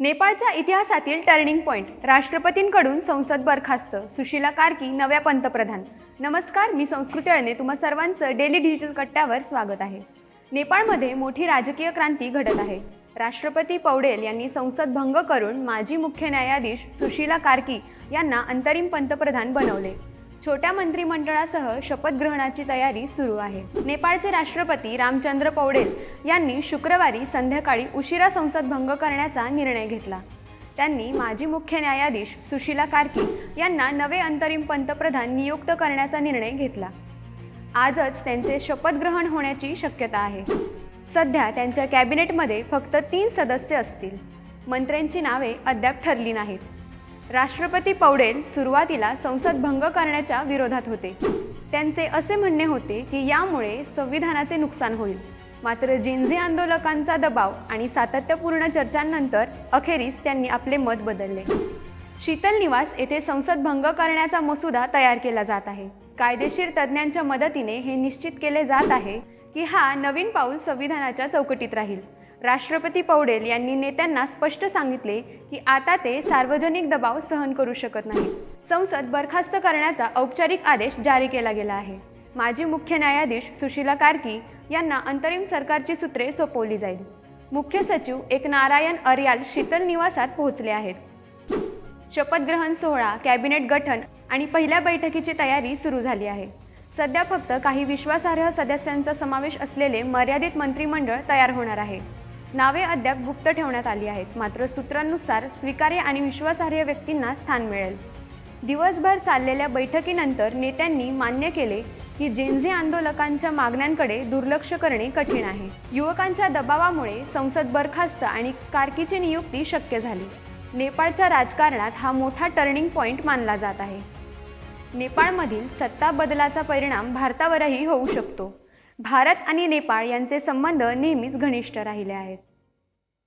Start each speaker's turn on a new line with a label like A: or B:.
A: नेपाळच्या इतिहासातील turning point राष्ट्रपतींकडून संसद बरखास्त. सुशीला कार्की नव्या पंतप्रधान. नमस्कार मी संस्कृती अळणे. तुम्हा सर्वांचं डेली डिजिटल कट्ट्यावर स्वागत आहे. नेपाळमध्ये मोठी राजकीय क्रांती घडत आहे. राष्ट्रपती पौडेल यांनी संसद भंग करून माजी मुख्य न्यायाधीश सुशीला कार्की यांना अंतरिम पंतप्रधान बनवले. छोट्या मंत्रिमंडळासह शपथग्रहणाची तयारी सुरू आहे. नेपाळचे राष्ट्रपती रामचंद्र पौडेल यांनी शुक्रवारी संध्याकाळी उशिरा संसद भंग करण्याचा निर्णय घेतला. त्यांनी माजी मुख्य न्यायाधीश सुशीला कार्की यांना नवे अंतरिम पंतप्रधान नियुक्त करण्याचा निर्णय घेतला. आजच त्यांचे शपथग्रहण होण्याची शक्यता आहे. सध्या त्यांच्या कॅबिनेटमध्ये फक्त तीन सदस्य असतील. मंत्र्यांची नावे अद्याप ठरली नाहीत. राष्ट्रपती पौडेल सुरुवातीला संसद भंग करण्याच्या विरोधात होते. त्यांचे असे म्हणणे होते की यामुळे संविधानाचे नुकसान होईल. मात्र जिन्झी आंदोलकांचा दबाव आणि सातत्यपूर्ण चर्चांनंतर अखेरीस त्यांनी आपले मत बदलले. शीतल निवास येथे संसद भंग करण्याचा मसुदा तयार केला जात आहे. कायदेशीर तज्ज्ञांच्या मदतीने हे निश्चित केले जात आहे की हा नवीन पाऊल संविधानाच्या चौकटीत राहील. राष्ट्रपती पौडेल यांनी नेत्यांना स्पष्ट सांगितले की आता ते सार्वजनिक दबाव सहन करू शकत नाही संसद बरखास्त करण्याचा औपचारिक आदेश जारी केला गेला आहे. माजी मुख्य न्यायाधीश सुशीला कार्की यांना अंतरिम सरकारची सूत्रे सोपवली जाईल. मुख्य सचिव एक नारायण अर्याल शीतल निवासात पोहोचले आहेत. शपथग्रहण सोहळा कॅबिनेट गठन आणि पहिल्या बैठकीची तयारी सुरू झाली आहे. सध्या फक्त काही विश्वासार्ह सदस्यांचा समावेश असलेले मर्यादित मंत्रिमंडळ तयार होणार आहे. नावे अद्याप गुप्त ठेवण्यात आली आहेत. मात्र सूत्रांनुसार स्वीकार्य आणि विश्वासार्ह व्यक्तींना स्थान मिळेल. दिवसभर चाललेल्या बैठकीनंतर नेत्यांनी मान्य केले की जेन्झी आंदोलकांच्या मागण्यांकडे दुर्लक्ष करणे कठीण आहे. युवकांच्या दबावामुळे संसद बरखास्त आणि कारकीची नियुक्ती शक्य झाली. नेपाळच्या राजकारणात हा मोठा टर्निंग पॉइंट मानला जात आहे. नेपाळमधील सत्ता बदलाचा परिणाम भारतावरही होऊ शकतो. भारत आणि नेपाळ यांचे संबंध नेहमीच घनिष्ठ राहिले आहेत.